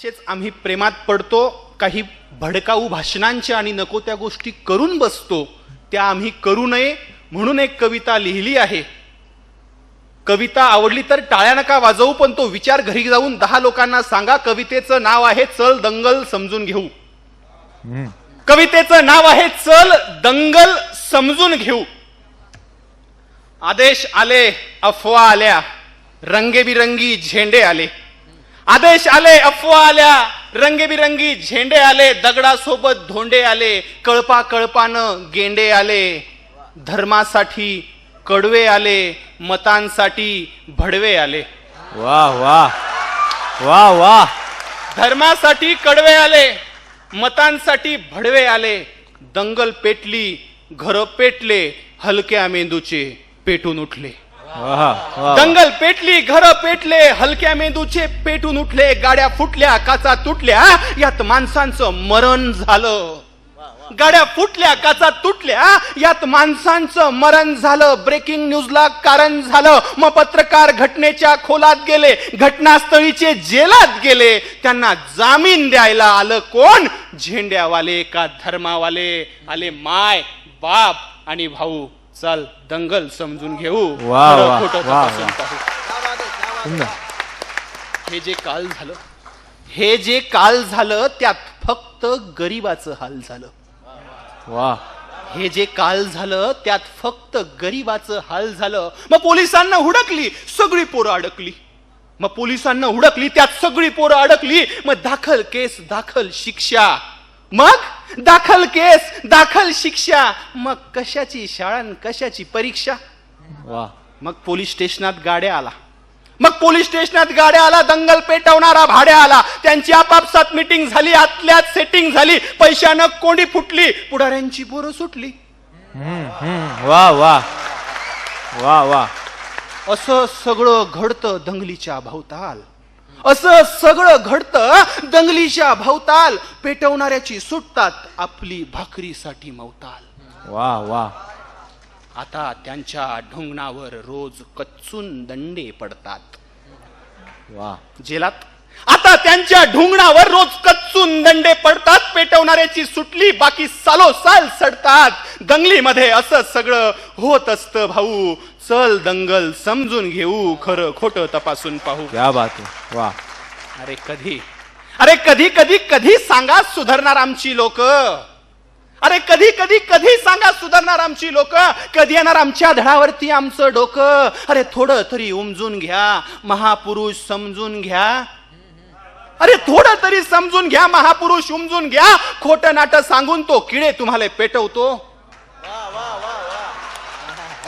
असेच आम्ही प्रेमात पडतो काही भडकाऊ भाषणांच्या आणि नको त्या गोष्टी करून बसतो त्या आम्ही करू नये म्हणून एक कविता लिहिली आहे. कविता आवडली तर टाळ्या नका वाजवू पण तो विचार घरी जाऊन दहा लोकांना सांगा कवितेचं नाव आहे चल दंगल समजून घेऊ. कवितेचं नाव आहे चल दंगल समजून घेऊ. आदेश आले अफवा आल्या रंगेबिरंगी झेंडे आले. आदेश आले अफवा आल्या रंगेबिरंगी झेंडे आले दगडासोबत धोंडे आले कळपा कळपानं गेंडे आले धर्मासाठी कडवे आले मतांसाठी भडवे आले. वा वा वा वा धर्मासाठी कडवे आले मतांसाठी भडवे आले दंगल पेटली घर पेटले हलक्या मेंदूचे पेटून उठले. दंगल पेटली घर पेटले हलक्या मेंदूचे पेटून उठले गाड्या फुटल्या काचा तुटल्या यात माणसांचं मरण झालं. गाड्या फुटल्या काचा तुटल्या यात माणसांचं मरण झालं. ब्रेकिंग न्यूजला कारण झालं. मग पत्रकार घटनेच्या खोलात गेले घटनास्थळीचे जेलात गेले. त्यांना जामीन द्यायला आलं कोण? झेंड्यावाले का धर्मावाले? आले माय बाप आणि भाऊ. चल दंगल समजून घेऊ. वा, खरं वा, खोटं वा, तपासून वा. पाहू. सुंदर. हे जे काल झालं हे जे काल झालं त्यात फक्त गरिबाचं हाल झालं. वा. हे जे काल झालं त्यात फक्त गरिबाचं हाल झालं. मग पोलिसांना हुडकली सगळी पोरं अडकली. मग पोलिसांना हुडकली त्यात सगळी पोरं अडकली. मग दाखल केस दाखल शिक्षा. मग दाखल केस दाखल शिक्षा मग कशाची शाळा कशाची परीक्षा? वा. मग पोलीस स्टेशनात गाड्या आला. मग पोलीस स्टेशनात गाड्या आला दंगल पेटवणारा भाड्या आला. त्यांची आपापसात मिटिंग झाली आतल्यात सेटिंग झाली. पैशानं कोंडी फुटली पुढाऱ्यांची पोरं सुटली. वा वा. वा वा. असं सगळं घडतं दंगलीच्या भवताल. असं सगळं घडतं. दंगलीच्या भवताल पेटवणाऱ्याची सुटतात आपली भाकरीसाठी मवताल. वा वा. आता त्यांच्या ढोंगणावर रोज कच्चून दंडे पडतात. वा. जेलात आता त्यांच्या ढुंगणावर रोज कच्चून दंडे पडतात पेटवणाऱ्याची सुटली बाकी सालो साल सडतात. दंगलीमध्ये असं सगळं होत असतं भाऊ. चल दंगल समजून घेऊ खरं खोटं तपासून पाहू. क्या बात आहे. वा. अरे कधी? अरे कधी कधी कधी सांगा सुधारणार आमची लोक. अरे कधी कधी कधी सांगा सुधारणार आमची लोक. कधी येणार आमच्या धडावरती आमचं डोकं. अरे थोडं तरी उमजून घ्या. महापुरुष समजून घ्या. अरे थोडं तरी समजून घ्या महापुरुष उमजून घ्या. खोटं नाटं सांगून तो किडे तुम्हाला पेटवतो.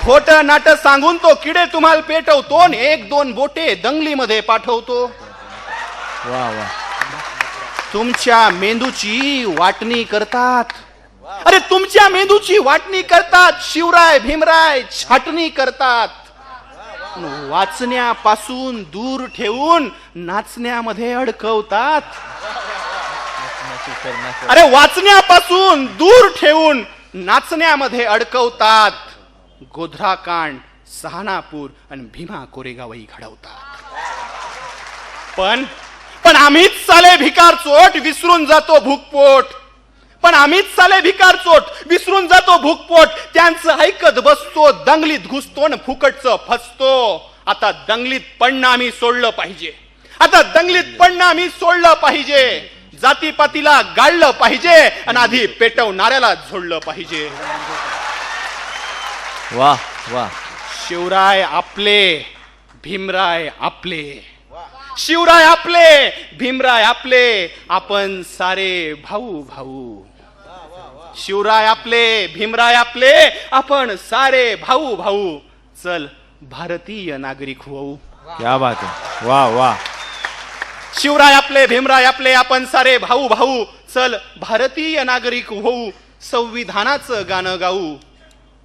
खोटं नाटं सांगून तो किडे तुम्हाला पेटवतो आणि एक दोन बोटे दंगलीमध्ये पाठवतो. वा वा. तुमच्या मेंदूची वाटणी करतात. अरे तुमच्या मेंदूची वाटणी करतात शिवराय भीमराय छाटणी करतात. वाचण्यापासून दूर ठेवून नाचण्यामध्ये अडकवतात. अरे वाचण्यापासून दूर ठेवून नाचण्यामध्ये अडकवतात. गोधराकांड सहानापूर आणि भीमा कोरेगावही घडवतात. पण पण आम्हीच चाले भिकार चोट विसरून जातो भूकपोट. पण आम्हीच साले भिकार चोट विसरून जातो भूकपोट. त्यांचं ऐकत बसतो दंगलीत घुसतो न फुकटचं फसतो. आता दंगलीत पडणं आम्ही सोडलं पाहिजे. आता दंगलीत पडणं आम्ही सोडलं पाहिजे. जातीपातीला गाळलं पाहिजे आणि आधी पेटवणाऱ्याला झोडलं पाहिजे. वा वा शिवराय आपले भीमराय आपले. शिवराय आपले भीमराय आपले आपण सारे भाऊ भाऊ. शिवराय आपले भीमराय आपले आपण सारे भाऊ भाऊ. चल भारतीय नागरिक होऊ. क्या बात आहे वा वा शिवराय आपले भीमराय आपले आपण सारे भाऊ भाऊ. चल भारतीय नागरिक होऊ. संविधानाचं गाणं गाऊ.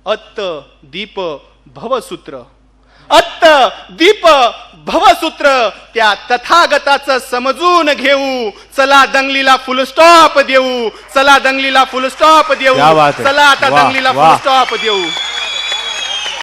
अत्त दीप भवसूत्र. अत्त दीप भवसूत्र त्या तथागताचं समजून घेऊ चला दंगलीला फुल स्टॉप देऊ चला दंगलीला फुल स्टॉप देऊ. चला आता दंगलीला वाह. फुल स्टॉप देऊ